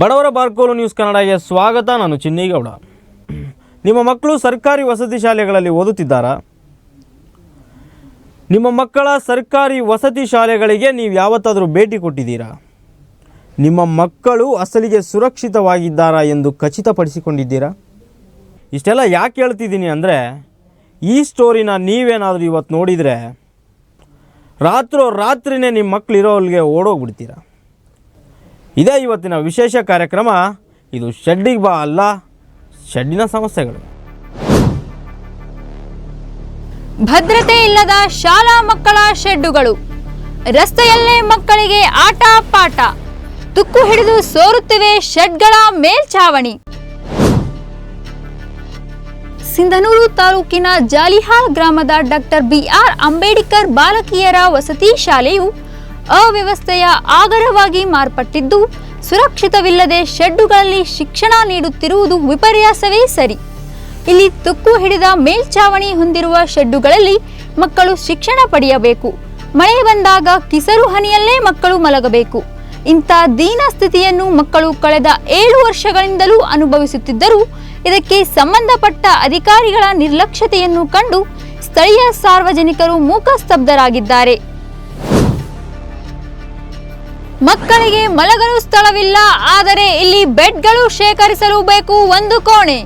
ಬಡವರ ಬಾರ್ಕೋಲು ನ್ಯೂಸ್ ಕನ್ನಡಗೆ ಸ್ವಾಗತ. ನಾನು ಚಿನ್ನಿಗೌಡ. ನಿಮ್ಮ ಮಕ್ಕಳು ಸರ್ಕಾರಿ ವಸತಿ ಶಾಲೆಗಳಲ್ಲಿ ಓದುತ್ತಿದ್ದಾರಾ? ನಿಮ್ಮ ಮಕ್ಕಳ ಸರ್ಕಾರಿ ವಸತಿ ಶಾಲೆಗಳಿಗೆ ನೀವು ಯಾವತ್ತಾದರೂ ಭೇಟಿ ಕೊಟ್ಟಿದ್ದೀರಾ? ನಿಮ್ಮ ಮಕ್ಕಳು ಅಸಲಿಗೆ ಸುರಕ್ಷಿತವಾಗಿದ್ದಾರಾ ಎಂದು ಖಚಿತಪಡಿಸಿಕೊಂಡಿದ್ದೀರಾ? ಇಷ್ಟೆಲ್ಲ ಯಾಕೆ ಹೇಳ್ತಿದ್ದೀನಿ ಅಂದರೆ, ಈ ಸ್ಟೋರಿನ ನೀವೇನಾದರೂ ಇವತ್ತು ನೋಡಿದರೆ ರಾತ್ರೋ ರಾತ್ರಿನೇ ನಿಮ್ಮ ಮಕ್ಕಳಿರೋಲ್ಗೆ ಓಡೋಗ್ಬಿಡ್ತೀರಾ? ಇದೇ ಇವತ್ತಿನ ವಿಶೇಷ ಕಾರ್ಯಕ್ರಮ. ಇದು ಶೆಡ್ಡಿಗೆ ಬಾ ಅಲ್ಲ ಶೆಡ್ಡಿನ ಸಮಸ್ಯೆಗಳು. ಭದ್ರತೆ ಇಲ್ಲದ ಶಾಲಾ ಮಕ್ಕಳ ಶೆಡ್ಡುಗಳು ರಸ್ತೆಯಲ್ಲೇ ಮಕ್ಕಳಿಗೆ ಆಟ, ಪಾಠ. ತುಕ್ಕು ಹಿಡಿದು ಸೋರುತ್ತಿವೆ ಶೆಡ್ಗಳ ಮೇಲ್ಛಾವಣಿ ಸಿಂಧನೂರು ತಾಲೂಕಿನ ಜಾಲಿಹಾಳ್ ಗ್ರಾಮದ ಡಾಕ್ಟರ್ ಬಿಆರ್ ಅಂಬೇಡ್ಕರ್ ಬಾಲಕಿಯರ ವಸತಿ ಶಾಲೆಯು ಅವ್ಯವಸ್ಥೆಯ ಆಗರವಾಗಿ ಮಾರ್ಪಟ್ಟಿದ್ದು, ಸುರಕ್ಷಿತವಿಲ್ಲದೆ ಶೆಡ್ಡುಗಳಲ್ಲಿ ಶಿಕ್ಷಣ ನೀಡುತ್ತಿರುವುದು ವಿಪರ್ಯಾಸವೇ ಸರಿ. ಇಲ್ಲಿ ತುಕ್ಕು ಹಿಡಿದ ಮೇಲ್ಛಾವಣಿ ಹೊಂದಿರುವ ಶೆಡ್ಡುಗಳಲ್ಲಿ ಮಕ್ಕಳು ಶಿಕ್ಷಣ ಪಡೆಯಬೇಕು. ಮಳೆ ಬಂದಾಗ ಕಿಸರು ಹನಿಯಲ್ಲೇ ಮಕ್ಕಳು ಮಲಗಬೇಕು. ಇಂಥ ದೀನ ಸ್ಥಿತಿಯನ್ನು ಮಕ್ಕಳು ಕಳೆದ ಏಳು ವರ್ಷಗಳಿಂದಲೂ ಅನುಭವಿಸುತ್ತಿದ್ದರೂ, ಇದಕ್ಕೆ ಸಂಬಂಧಪಟ್ಟ ಅಧಿಕಾರಿಗಳ ನಿರ್ಲಕ್ಷ್ಯತೆಯನ್ನು ಕಂಡು ಸ್ಥಳೀಯ ಸಾರ್ವಜನಿಕರು ಮೂಕಸ್ತಬ್ಧರಾಗಿದ್ದಾರೆ. ಮಕ್ಕಳಿಗೆ ಮಲಗಲು ಸ್ಥಳವಿಲ್ಲ, ಆದರೆ ಇಲ್ಲಿ ಬೆಡ್ಗಳು ಶೇಖರಿಸಲು ಬೇಕು ಒಂದು ಕೋಣೆ.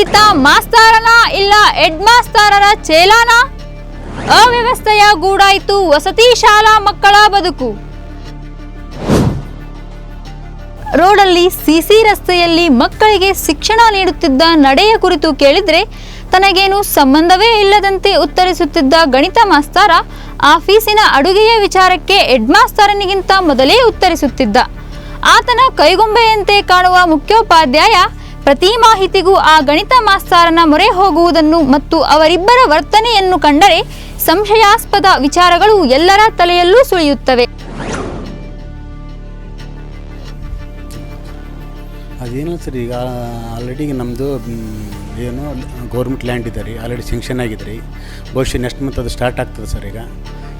ಈತ ಮಾಸ್ತಾರನ ಇಲ್ಲ ಹೆಡ್ ಮಾಸ್ತಾರರ ಚೇಲಾನ? ಅವ್ಯವಸ್ಥೆಯ ಗೂಡಾಯಿತು, ವಸತಿ ಶಾಲಾ ಮಕ್ಕಳ ಬದುಕು. ರೋಡಲ್ಲಿ ಸಿಸಿ ರಸ್ತೆಯಲ್ಲಿ ಮಕ್ಕಳಿಗೆ ಶಿಕ್ಷಣ ನೀಡುತ್ತಿದ್ದ ನಡೆಯ ಕುರಿತು ಕೇಳಿದ್ರೆ, ತನಗೇನು ಸಂಬಂಧವೇ ಇಲ್ಲದಂತೆ ಉತ್ತರಿಸುತ್ತಿದ್ದ ಗಣಿತ ಮಾಸ್ತರ ಆಫೀಸಿನ ಅಡುಗೆಯ ವಿಚಾರಕ್ಕೆ ಹೆಡ್ ಮಾಸ್ತರನಿಗಿಂತ ಮೊದಲೇ ಉತ್ತರಿಸುತ್ತಿದ್ದ. ಆತನ ಕೈಗೊಂಬೆಯಂತೆ ಕಾಣುವ ಮುಖ್ಯೋಪಾಧ್ಯಾಯ ಪ್ರತಿ ಮಾಹಿತಿಗೂ ಆ ಗಣಿತ ಮಾಸ್ತಾರನ ಮೊರೆ ಹೋಗುವುದನ್ನು ಮತ್ತು ಅವರಿಬ್ಬರ ವರ್ತನೆಯನ್ನು ಕಂಡರೆ ಸಂಶಯಾಸ್ಪದ ವಿಚಾರಗಳು ಎಲ್ಲರ ತಲೆಯಲ್ಲೂ ಸುಳಿಯುತ್ತವೆ. ಅದೇನಿಲ್ಲ ಸರ್, ಈಗ ಆಲ್ರೆಡಿ ನಮ್ಮದು ಏನು ಗೌರ್ಮೆಂಟ್ ಲ್ಯಾಂಡ್ ಇದೆ ರೀ ಆಲ್ರೆಡಿ ಸೆಂಕ್ಷನ್ ಆಗಿದೆ ರೀ ಬಹುಶಃ ನೆಕ್ಸ್ಟ್ ಮಂತ್ ಅದು ಸ್ಟಾರ್ಟ್ ಆಗ್ತದೆ ಸರ್ ಈಗ.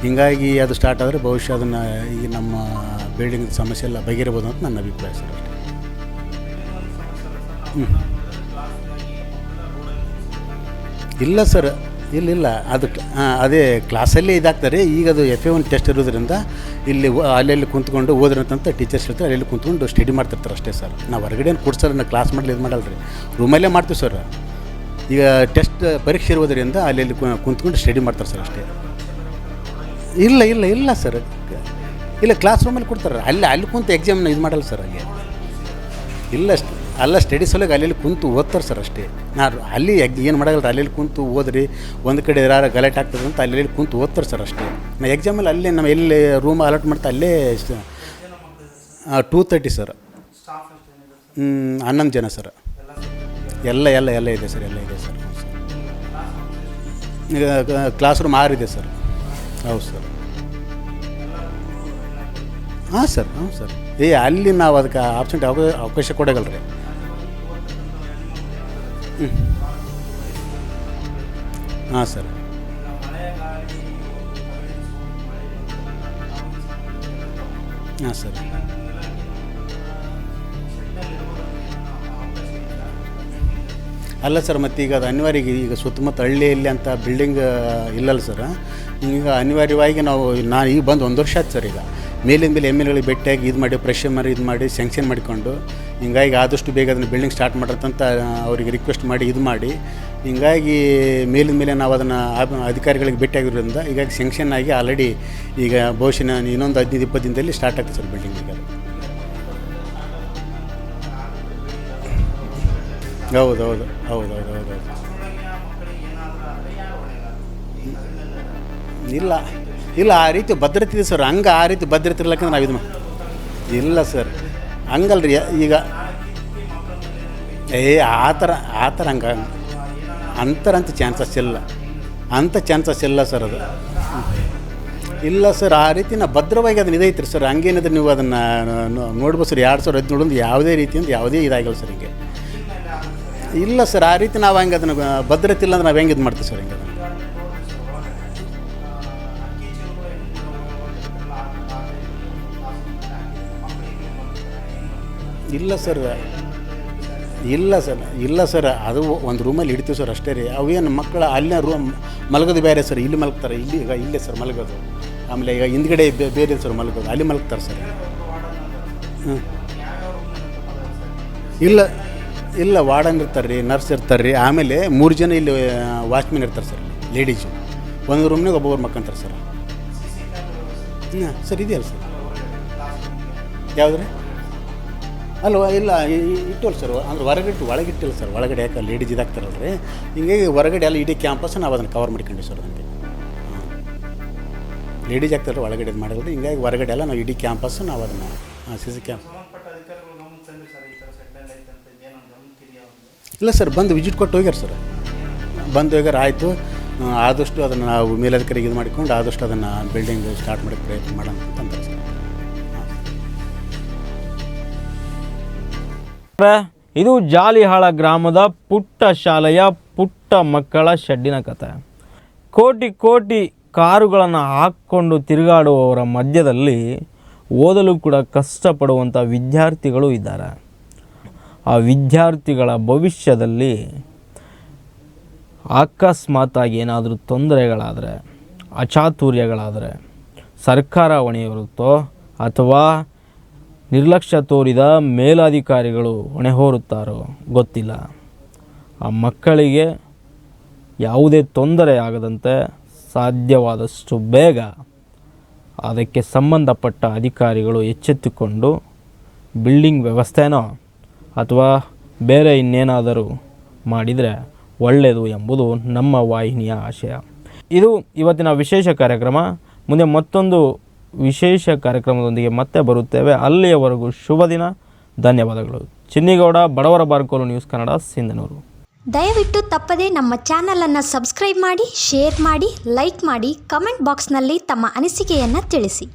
ಹಿಂಗಾಗಿ ಅದು ಸ್ಟಾರ್ಟ್ ಆದರೆ ಬಹುಶಃ ಅದನ್ನು ಈಗ ನಮ್ಮ ಬಿಲ್ಡಿಂಗ್ ಸಮಸ್ಯೆ ಎಲ್ಲ ಬಗೆಹರಬೋದು ಅಂತ ನನ್ನ ಅಭಿಪ್ರಾಯ ಸರ್ ಹ್ಞೂ ಇಲ್ಲ ಸರ್ ಇಲ್ಲ ಇಲ್ಲ. ಅದು ಅದೇ ಕ್ಲಾಸಲ್ಲೇ ಇದಾಗ್ತಾರೆ. ಈಗ ಅದು ಎಫ್ ಎ ಒನ್ ಟೆಸ್ಟ್ ಇರೋದ್ರಿಂದ ಇಲ್ಲಿ ಅಲ್ಲೆಲ್ಲಿ ಕುಂತ್ಕೊಂಡು ಓದ್ರಂತ ಟೀಚರ್ಸ್ ಇರ್ತಾರೆ. ಅಲ್ಲೆಲ್ಲಿ ಕುಂತ್ಕೊಂಡು ಸ್ಟಡಿ ಮಾಡ್ತಿರ್ತಾರೆ ಅಷ್ಟೇ ಸರ್ ನಾವು ಹೊರಗಡೆ ಕೊಡ್ಸಲ್ಲ ನಾವು ಕ್ಲಾಸ್ ಮಾಡಲಿ ಇದು ಮಾಡಲ್ಲ ರೀ ರೂಮಲ್ಲೇ ಮಾಡ್ತೀವಿ ಸರ್ ಈಗ ಟೆಸ್ಟ್ ಪರೀಕ್ಷೆ ಇರೋದ್ರಿಂದ ಅಲ್ಲೆಲ್ಲಿ ಕುಂತ್ಕೊಂಡು ಸ್ಟಡಿ ಮಾಡ್ತಾರೆ ಸರ್ ಅಷ್ಟೇ. ಇಲ್ಲ ಇಲ್ಲ ಇಲ್ಲ ಸರ್ ಇಲ್ಲ ಕ್ಲಾಸ್ ರೂಮಲ್ಲಿ ಕೊಡ್ತಾರೆ. ಅಲ್ಲಿ ಅಲ್ಲಿ ಕುಂತು ಎಕ್ಸಾಮ್ನ ಇದು ಮಾಡಲ್ಲ ಸರ್ ಹಾಗೆ. ಇಲ್ಲ ಸ್ಟ್- ಅಲ್ಲ ಸ್ಟಡೀಸ್ ಒಳಗೆ ಅಲ್ಲಿ ಕುಂತು ಓದ್ತಾರೆ ಸರ್ ಅಷ್ಟೇ. ನಾನು ಅಲ್ಲಿ ಏನು ಮಾಡಲ್ಲ ಅಲ್ಲಿ ಕುಂತು ಓದ್ರಿ, ಒಂದು ಕಡೆ ಯಾರು ಗಲಾಟೆ ಆಗ್ತದೆ ಅಂತ ಅಲ್ಲಿ ಕುಂತು ಓದ್ತಾರೆ ಸರ್ ಅಷ್ಟೇ. ನಾ ಎಕ್ಸಾಮಲ್ಲಿ ಅಲ್ಲೇ ನಮ್ಮ ಎಲ್ಲಿ ರೂಮ್ ಅಲಾಟ್ ಮಾಡ್ತಾ ಅಲ್ಲೇ ಟೂ ತರ್ಟಿ ಸರ್. ಹನ್ನೊಂದು ಜನ ಸರ್. ಎಲ್ಲ ಎಲ್ಲ ಎಲ್ಲ ಇದೆ ಸರ್, ಎಲ್ಲ ಇದೆ ಸರ್. ಈಗ ಕ್ಲಾಸ್ ರೂಮ್ ಆರಿದೆ ಸರ್. ಹೌದು ಸರ್. ಹಾಂ ಸರ್ ಹ್ಞೂ ಸರ್. ಏ, ಅಲ್ಲಿ ನಾವು ಅದಕ್ಕೆ ಆಪ್ಷನ್ ಅವಕಾಶ ಕೊಡಗಲ್ರಿ. ಹಾಂ, ಸರ್. ಹಾಂ, ಸರ್. ಅಲ್ಲ, ಸರ್ ಮತ್ತು ಈಗ ಅದು ಅನಿವಾರ್ಯ ಈಗ- ಈಗ ಸುತ್ತಮುತ್ತ ಹಳ್ಳಿಯಲ್ಲಿ ಅಂತ ಬಿಲ್ಡಿಂಗ್ ಇಲ್ಲಲ್ಲ, ಸರ್. ಈಗ ಅನಿವಾರ್ಯವಾಗಿ ನಾವು, ನಾನು ಈಗ ಬಂದು ಒಂದು ವರ್ಷ ಆಯ್ತು, ಸರ್, ಈಗ. ಮೇಲಿಂದ ಮೇಲೆ ಎಂ ಎಲ್ ಎಗಳಿಗೆ ಭೇಟಿಯಾಗಿ ಇದು ಮಾಡಿ ಪ್ರೆಷರ್ ಮಾಡಿ, ಇದು ಮಾಡಿ ಸ್ಯಾಂಕ್ಷನ್ ಮಾಡಿಕೊಂಡು, ಹಿಂಗಾಗಿ ಆದಷ್ಟು ಬೇಗ ಅದನ್ನು ಬಿಲ್ಡಿಂಗ್ ಸ್ಟಾರ್ಟ್ ಮಾಡ್ರಂತ ಅವರಿಗೆ ರಿಕ್ವೆಸ್ಟ್ ಮಾಡಿ, ಇದು ಮಾಡಿ, ಹಿಂಗಾಗಿ ಮೇಲಿನ ಮೇಲೆ ನಾವು ಅದನ್ನು ಅಧಿಕಾರಿಗಳಿಗೆ ಭೇಟಿಯಾಗಿರೋದ್ರಿಂದ ಹೀಗಾಗಿ ಸ್ಯಾಂಕ್ಷನ್ ಆಗಿ ಆಲ್ರೆಡಿ ಈಗ ಬಹುಶಃ ಇನ್ನೊಂದು ಹದಿನೈದು, ಇಪ್ಪತ್ತು ದಿನದಲ್ಲಿ ಸ್ಟಾರ್ಟ್ ಆಗ್ತದೆ ಸರ್ ಬಿಲ್ಡಿಂಗ್ ಈಗ. ಹೌದು ಹೌದು ಹೌದು ಹೌದು ಹೌದು ಹೌದು ಇಲ್ಲ ಇಲ್ಲ, ಆ ರೀತಿ ಭದ್ರತೆ ಇದೆ ಸರ್. ಹಂಗೆ ಆ ರೀತಿ ಭದ್ರತೆ ಇರ್ಲಕ್ಕಂದ್ರೆ ನಾವು ಇದು ಇಲ್ಲ ಸರ್. ಹಂಗಲ್ರಿ, ಈಗ ಏ ಆ ಥರ ಆ ಥರ ಹಂಗೆ ಅಂಥರಂತ ಚಾನ್ಸಸ್ ಇಲ್ಲ. ಅಂಥ ಚಾನ್ಸಸ್ ಇಲ್ಲ ಸರ್ ಅದು. ಇಲ್ಲ ಸರ್, ಆ ರೀತಿ ನಾ ಭದ್ರವಾಗಿ ಅದನ್ನ ಇದೈತ್ರಿ ಸರ್. ಹಂಗೇನಿದ್ರೆ ನೀವು ಅದನ್ನು ನೋಡ್ಬೋದು ಸರ್. ಎರಡು ಸಾವಿರ ಹದಿನೇಳು ಯಾವುದೇ ರೀತಿಯಿಂದ ಯಾವುದೇ ಇದಾಗಿಲ್ಲ ಸರ್ ಹಿಂಗೆ. ಇಲ್ಲ ಸರ್, ಆ ರೀತಿ ನಾವು ಹಂಗೆ ಅದನ್ನು ಭದ್ರತೆ ಇಲ್ಲ ಅಂದ್ರೆ ನಾವು ಹೆಂಗೆ ಇದು ಮಾಡ್ತೀವಿ ಸರ್ ಹಿಂಗೆ? ಇಲ್ಲ ಸರ್. ಇಲ್ಲ ಸರ್. ಇಲ್ಲ ಸರ್. ಅದು ಒಂದು ರೂಮಲ್ಲಿ ಇಡ್ತೀವಿ ಸರ್ ಅಷ್ಟೇ ರೀ. ಅವೇನು ಮಕ್ಕಳ ಅಲ್ಲೇ ರೂಮ್ ಮಲಗೋದು ಬೇರೆ ಸರ್. ಇಲ್ಲಿ ಮಲಗ್ತಾರೆ. ಇಲ್ಲಿ ಈಗ ಇಲ್ಲೇ ಸರ್ ಮಲಗೋದು. ಆಮೇಲೆ ಈಗ ಹಿಂದ್ಗಡೆ ಬೇರೆ ಸರ್ ಮಲಗೋದು. ಅಲ್ಲಿ ಮಲಗ್ತಾರೆ ಸರ್. ಹ್ಞೂ ಇಲ್ಲ ಇಲ್ಲ, ವಾರ್ಡನ್ ಇರ್ತಾರೆ ರೀ, ನರ್ಸ್ ಇರ್ತಾರೆ ರೀ. ಆಮೇಲೆ ಮೂರು ಜನ ಇಲ್ಲಿ ವಾಚ್ಮೆನ್ ಇರ್ತಾರೆ ಸರ್. ಲೇಡೀಸು. ಒಂದು ರೂಮ್ನಾಗ ಒಬ್ಬೊಬ್ಬರು ಮಕ್ಕಂತಾರೆ ಸರ್. ಹಾಂ ಸರ್, ಇದೆಯಲ್ಲ ಸರ್? ಯಾವುದ್ರಿ? ಅಲ್ವ ಇಲ್ಲ ಇಟ್ಟಲ್ಲ ಸರ್ ಅಂದ್ರೆ ಹೊರಗಡೆ ಇಟ್ಟು ಒಳಗೆ ಇಟ್ಟಿಲ್ಲ ಸರ್ ಒಳಗಡೆ ಯಾಕೆ ಲೇಡೀಸ್ ಇದಾಗ್ತಾರಲ್ಲ ರೀ ಹಿಂಗಾಗಿ ಹೊರಗಡೆ ಎಲ್ಲ ಇಡೀ ಕ್ಯಾಂಪಸ್ ನಾವು ಅದನ್ನು ಕವರ್ ಮಾಡ್ಕೊಂಡ್ವಿ ಸರ್ ಅದಕ್ಕೆ ಲೇಡೀಸ್ ಆಗ್ತಾರೆ ಒಳಗಡೆ ಇದು ಮಾಡಿದ್ರೆ ಹಿಂಗಾಗಿ ಹೊರಗಡೆ ಎಲ್ಲ ನಾವು ಇಡೀ ಕ್ಯಾಂಪಸ್ ನಾವು ಅದನ್ನು ಸಿ ಸಿ ಕ್ಯಾಂಪ್ ಇಲ್ಲ ಸರ್ ಬಂದು ವಿಸಿಟ್ ಕೊಟ್ಟು ಹೋಗ್ಯಾರ ಸರ್ ಬಂದು ಹೋಗ್ಯಾರ ಆಯಿತು ಆದಷ್ಟು ಅದನ್ನು ನಾವು ಮೇಲಧಿಕಾರಿಗೆ ಇದು ಮಾಡಿಕೊಂಡು ಆದಷ್ಟು ಅದನ್ನು ಬಿಲ್ಡಿಂಗ್ ಸ್ಟಾರ್ಟ್ ಮಾಡೋಕ್ಕೆ ಪ್ರಯತ್ನ ಮಾಡೋಣ ಅಂತ ಇದು ಜಾಲಿಹಾಳ ಗ್ರಾಮದ ಪುಟ್ಟ ಶಾಲೆಯ ಪುಟ್ಟ ಮಕ್ಕಳ ಶೆಡ್ಡಿನ ಕಥೆ ಕೋಟಿ ಕೋಟಿ ಕಾರುಗಳನ್ನು ಹಾಕ್ಕೊಂಡು ತಿರುಗಾಡುವವರ ಮಧ್ಯದಲ್ಲಿ ಓದಲು ಕೂಡ ಕಷ್ಟಪಡುವಂಥ ವಿದ್ಯಾರ್ಥಿಗಳು ಇದ್ದಾರೆ. ಆ ವಿದ್ಯಾರ್ಥಿಗಳ ಭವಿಷ್ಯದಲ್ಲಿ ಅಕಸ್ಮಾತಾಗಿ ಏನಾದರೂ ತೊಂದರೆಗಳಾದರೆ, ಅಚಾತುರ್ಯಗಳಾದರೆ ಸರ್ಕಾರ ಹೊಣೆ ಇರುತ್ತೋ ಅಥವಾ ನಿರ್ಲಕ್ಷ್ಯ ತೋರಿದ ಮೇಲಾಧಿಕಾರಿಗಳು ಹೊಣೆ ಹೋರುತ್ತಾರೋ ಗೊತ್ತಿಲ್ಲ. ಆ ಮಕ್ಕಳಿಗೆ ಯಾವುದೇ ತೊಂದರೆ ಆಗದಂತೆ ಸಾಧ್ಯವಾದಷ್ಟು ಬೇಗ ಅದಕ್ಕೆ ಸಂಬಂಧಪಟ್ಟ ಅಧಿಕಾರಿಗಳು ಎಚ್ಚೆತ್ತುಕೊಂಡು ಬಿಲ್ಡಿಂಗ್ ವ್ಯವಸ್ಥೆನೋ ಅಥವಾ ಬೇರೆ ಇನ್ನೇನಾದರೂ ಮಾಡಿದರೆ ಒಳ್ಳೆಯದು ಎಂಬುದು ನಮ್ಮ ವಾಹಿನಿಯ ಆಶಯ. ಇದು ಇವತ್ತಿನ ವಿಶೇಷ ಕಾರ್ಯಕ್ರಮ. ಮುಂದೆ ಮತ್ತೊಂದು ವಿಶೇಷ ಕಾರ್ಯಕ್ರಮದೊಂದಿಗೆ ಮತ್ತೆ ಬರುತ್ತೇವೆ. ಅಲ್ಲಿಯವರೆಗೂ ಶುಭ ದಿನ. ಧನ್ಯವಾದಗಳು. ಚಿನ್ನಿಗೌಡ, ಬಡವರ ಬಾರ್ಕೋಲು ನ್ಯೂಸ್ ಕನ್ನಡ, ಸಿಂಧನೂರು. ದಯವಿಟ್ಟು ತಪ್ಪದೇ ನಮ್ಮ ಚಾನಲನ್ನು ಸಬ್ಸ್ಕ್ರೈಬ್ ಮಾಡಿ, ಶೇರ್ ಮಾಡಿ, ಲೈಕ್ ಮಾಡಿ, ಕಮೆಂಟ್ ಬಾಕ್ಸ್ನಲ್ಲಿ ತಮ್ಮ ಅನಿಸಿಕೆಯನ್ನು ತಿಳಿಸಿ.